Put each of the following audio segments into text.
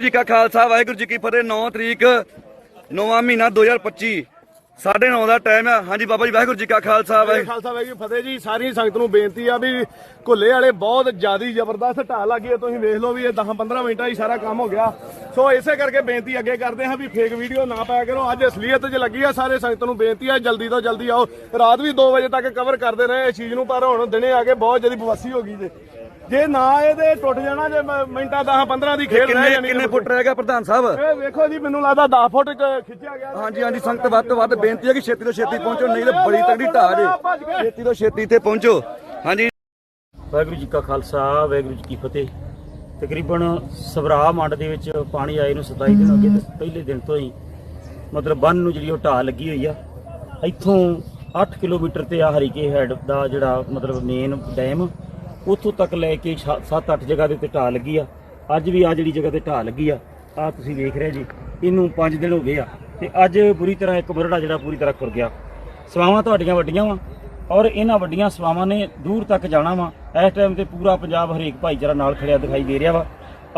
ਜੀ ਕਾ ਖਾਲਸਾ ਵਾਹਿਗੁਰੂ ਜੀ ਕੀ ਫਤਿਹ 9 ਤਰੀਕ 9ਵਾਂ ਮਹੀਨਾ 2025 9:30 ਦਾ ਟਾਈਮ ਆ। ਹਾਂਜੀ ਬਾਬਾ ਜੀ ਵਾਹਿਗੁਰੂ ਜੀ ਕਾ ਖਾਲਸਾ ਵਾਹਿਗੁਰੂ ਖਾਲਸਾ ਵਾਹਿਗੁਰੂ ਫਤਿਹ ਜੀ। ਸਾਰੀ ਸੰਗਤ ਨੂੰ ਬੇਨਤੀ ਆ ਵੀ ਘੁੱਲੇ ਵਾਲੇ ਬਹੁਤ ਜ਼ਿਆਦੀ ਜ਼ਬਰਦਸਤ ਢਾਹ ਲੱਗੀ ਹੈ ਤੁਸੀਂ ਵੇਖ ਲਓ ਵੀ ਇਹ 10-15 ਮਿੰਟਾਂ 'ਚ ਸਾਰਾ ਕੰਮ ਹੋ ਗਿਆ। ਸੋ ਇਸੇ ਕਰਕੇ ਬੇਨਤੀ ਅੱਗੇ ਕਰਦੇ ਹਾਂ ਵੀ ਫੇਕ ਵੀਡੀਓ ਨਾ ਪਾਇਆ ਕਰੋ। ਅੱਜ ਅਸਲੀਅਤ 'ਚ ਲੱਗੀ ਆ ਸਾਰੇ ਸੰਗਤ ਨੂੰ ਬੇਨਤੀ ਆ ਜਲਦੀ ਤੋਂ ਜਲਦੀ ਆਓ। ਰਾਤ ਵੀ 2 ਵਜੇ ਤੱਕ ਕਵਰ ਕਰਦੇ ਰਹੇ ਇਸ ਚੀਜ਼ ਨੂੰ ਪਰ ਹੁਣ ਦਿਨੇ ਆ ਕੇ ਬਹੁਤ ਜ਼ਿਆਦਾ ਬਵਾਸੀ ਹੋ ਗਈ ਜੇ। ਜੇ ਨਾ ਇਹਦੇ ਟੁੱਟ ਜਾਣਾ ਜੇ ਮ- ਮਿੰਟਾਂ 10-15 ਦੀ ਖੇਡ ਰਹਿ ਕਿੰਨੇ ਜਾਣੀ ਕਿੰਨੇ ਫੁੱਟ ਰਹਿ ਗਿਆ ਪ੍ਰਧਾਨ ਸਾਹਿਬ? ਇਹ ਵੇਖੋ ਜੀ ਮੈਨੂੰ ਲੱਗਦਾ 10 ਫੁੱਟ 'ਚ ਖਿੱਚਿਆ ਗਿਆ ਹਾਂਜੀ ਹਾਂਜੀ ਸੰਗਤ ਵੱਧ ਤੋਂ ਵੱਧ ਬੇਨਤੀ ਹੈ ਕਿ ਛੇਤੀ ਤੋਂ ਛੇਤੀ ਪਹੁੰਚੋ ਨਹੀਂ ਤਾਂ ਬੜੀ ਤਗੜੀ ਢਾਹ ਜੇ। ਛੇਤੀ ਤੋਂ ਛੇਤੀ ਇੱਥੇ ਪਹੁੰਚੋ। ਹਾਂਜੀ। ਵਾਹਿਗੁਰੂ ਜੀ ਕਾ ਖਾਲਸਾ ਵਾਹਿਗੁਰੂ ਜੀ ਕੀ ਫਤਿਹ। ਤਕਰੀਬਨ ਸਵਰਾ ਮੰਡ ਦੇ ਵਿੱਚ ਪਾਣੀ ਆਏ ਨੂੰ 27 ਦਿਨ ਹੋ ਗਏ ਤੇ ਪਹਿਲੇ ਦਿਨ ਤੋਂ ਹੀ ਮਤਲਬ ਬੰਨ ਨੂੰ ਜਿਹੜੀ ਉਹ ਢਾਹ ਲੱਗੀ ਹੋਈ ਆ। ਇੱਥੋਂ 8 ਕਿਲੋਮੀਟਰ ਤੇ ਆ ਹਰੀਕੇ ਹੈਡ ਦਾ ਜਿਹੜਾ ਮਤਲਬ ਮੇਨ ਡੈਮ ਉੱਥੋਂ ਤੱਕ ਲੈ ਕੇ 7-8 ਜਗ੍ਹਾ ਦੇ ਉੱਤੇ ਢਾਹ ਲੱਗੀ ਆ। ਅੱਜ ਵੀ ਆ ਜਿਹੜੀ ਜਗ੍ਹਾ ਤੇ ਢਾਹ ਲੱਗੀ ਆ ਆ ਤੁਸੀਂ ਵੇਖ ਰਹੇ ਜੀ, ਇਹਨੂੰ 5 ਦਿਨ ਹੋ ਗਏ ਆ ਤੇ ਅੱਜ ਬੁਰੀ ਤਰ੍ਹਾਂ ਇੱਕ ਬਰੜਾ ਜਿਹੜਾ ਪੂਰੀ ਤਰ੍ਹਾਂ ਖੁਰ ਗਿਆ। ਸਵਾਵਾਂ ਤੁਹਾਡੀਆਂ ਵੱਡੀਆਂ ਵਾ ਔਰ ਇਹਨਾਂ ਵੱਡੀਆਂ ਸਵਾਵਾਂ ਨੇ ਦੂਰ ਤੱਕ ਜਾਣਾ ਵਾ। ਇਸ ਟਾਈਮ ਤੇ ਪੂਰਾ ਪੰਜਾਬ ਹਰੇਕ ਭਾਈਚਾਰਾ ਨਾਲ ਖੜਿਆ ਦਿਖਾਈ ਦੇ ਰਿਹਾ ਵਾ।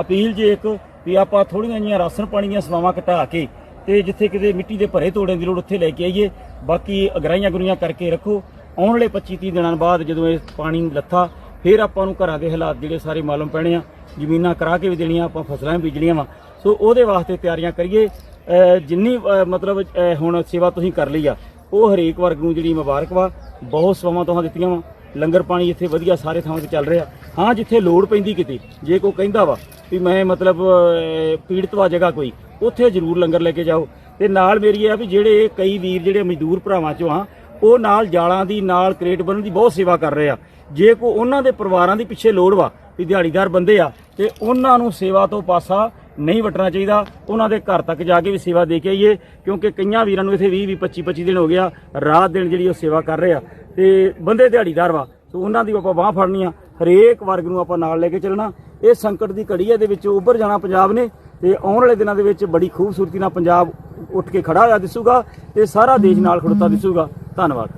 ਅਪੀਲ ਜੇ ਇੱਕ ਵੀ ਆਪਾਂ ਥੋੜੀਆਂ ਜੀਆਂ ਰਾਸ਼ਨ ਪਾਣੀ ਦੀਆਂ ਸਵਾਵਾਂ ਘਟਾ ਕੇ ਤੇ ਜਿੱਥੇ ਕਿਤੇ ਮਿੱਟੀ ਦੇ ਭਰੇ ਤੋੜਨ ਦੀ ਲੋੜ ਉੱਥੇ ਲੈ ਕੇ ਆਈਏ, ਬਾਕੀ ਅਗਰਾਈਆਂ ਗੁਰੀਆਂ ਕਰਕੇ ਰੱਖੋ। ਆਉਣ ਵਾਲੇ 25 30 ਦਿਨਾਂ ਬਾਅਦ ਜਦੋਂ ਇਹ ਪਾਣੀ ਲੱਥਾ ਫਿਰ ਆਪਾਂ ਨੂੰ ਘਰਾਂ ਦੇ ਹਾਲਾਤ ਜਿਹੜੇ ਸਾਰੇ ਮਾਲੂਮ ਪੈਣੇ ਆ, ਜ਼ਮੀਨਾਂ ਕਰਾ ਕੇ ਵੀ ਦੇਣੀਆਂ, ਆਪਾਂ ਫਸਲਾਂ ਵੀ ਬੀਜਣੀਆਂ ਵਾ। ਸੋ ਉਹਦੇ ਵਾਸਤੇ ਤਿਆਰੀਆਂ ਕਰੀਏ। ਜਿੰਨੀ, ਅਹ ਮਤਲਬ ਹੁਣ ਸੇਵਾ ਤੁਸੀਂ ਕਰ ਲਈ ਆ, ਉਹ ਹਰੇਕ ਵਰਗ ਨੂੰ ਜਿਹੜੀ ਮੁਬਾਰਕ ਵਾ, ਬਹੁਤ ਸੇਵਾਵਾਂ ਤੁਹਾਂ ਦਿੱਤੀਆਂ ਵਾ। ਲੰਗਰ ਪਾਣੀ ਇੱਥੇ ਵਧੀਆ ਸਾਰੇ ਥਾਵਾਂ ਤੇ ਚੱਲ ਰਿਹਾ। ਹਾਂ, ਜਿੱਥੇ ਲੋੜ ਪੈਂਦੀ ਕਿਤੇ, ਜੇ ਕੋਈ ਕਹਿੰਦਾ ਵਾ ਵੀ ਮੈਂ ਮਤਲਬ ਪੀੜਤ ਵਾ ਜਗ੍ਹਾ ਕੋਈ, ਉੱਥੇ ਜ਼ਰੂਰ ਲੰਗਰ ਲੈ ਕੇ ਜਾਓ। ਤੇ ਨਾਲ ਮੇਰੀ ਇਹ ਆ ਵੀ ਜਿਹੜੇ ਕਈ ਵੀਰ, ਜਿਹੜੇ ਮਜ਼ਦੂਰ ਭਰਾਵਾਂ ਚੋਂ ਆ, ਉਹ ਨਾਲ ਜਾਲਾਂ ਦੀ, ਨਾਲ ਕ੍ਰੇਟ ਬਣਨ ਦੀ ਬਹੁਤ ਸੇਵਾ ਕਰ ਰਹੇ ਆ। ਜੇ ਕੋ ਉਹਨਾਂ ਦੇ ਪਰਿਵਾਰਾਂ ਦੀ ਪਿੱਛੇ ਲੋੜ ਵਾ ਵੀ ਦਿਹਾੜੀਦਾਰ ਬੰਦੇ ਆ, ਤੇ ਉਹਨਾਂ ਨੂੰ ਸੇਵਾ ਤੋਂ ਪਾਸਾ ਨਹੀਂ ਵਟਣਾ ਚਾਹੀਦਾ। ਉਹਨਾਂ ਦੇ ਘਰ ਤੱਕ ਜਾ ਕੇ ਵੀ ਸੇਵਾ ਦੇ ਕੇ ਆਈਏ, ਕਿਉਂਕਿ ਕਈਆਂ ਵੀਰਾਂ ਨੂੰ ਇੱਥੇ 20 20 25 25 ਦਿਨ ਹੋ ਗਿਆ, ਰਾਤ ਦਿਨ ਜਿਹੜੀ ਉਹ ਸੇਵਾ ਕਰ ਰਹੇ ਆ। ਤੇ ਬੰਦੇ ਦਿਹਾੜੀਦਾਰ ਵਾ, ਸੋ ਉਹਨਾਂ ਦੀ ਆਪਾਂ ਬਾਹ ਫੜਨੀ ਆ। ਹਰੇਕ ਵਰਗ ਨੂੰ ਆਪਾਂ ਨਾਲ ਲੈ ਕੇ ਚੱਲਣਾ। ਇਹ ਸੰਕਟ ਦੀ ਘੜੀ ਹੈ ਦੇ ਵਿੱਚ ਉੱਭਰ ਜਾਣਾ ਪੰਜਾਬ ਨੇ, ਤੇ ਆਉਣ ਵਾਲੇ ਦਿਨਾਂ ਦੇ ਵਿੱਚ ਬੜੀ ਖੂਬਸੂਰਤੀ ਨਾਲ ਪੰਜਾਬ ਉੱਠ ਕੇ ਖੜਾ ਹੋਇਆ ਦਿਸੂਗਾ, ਤੇ ਸਾਰਾ ਦੇਸ਼ ਨਾਲ ਖੜੋਤਾ ਦਿਸੂਗਾ। ਧੰਨਵਾਦ।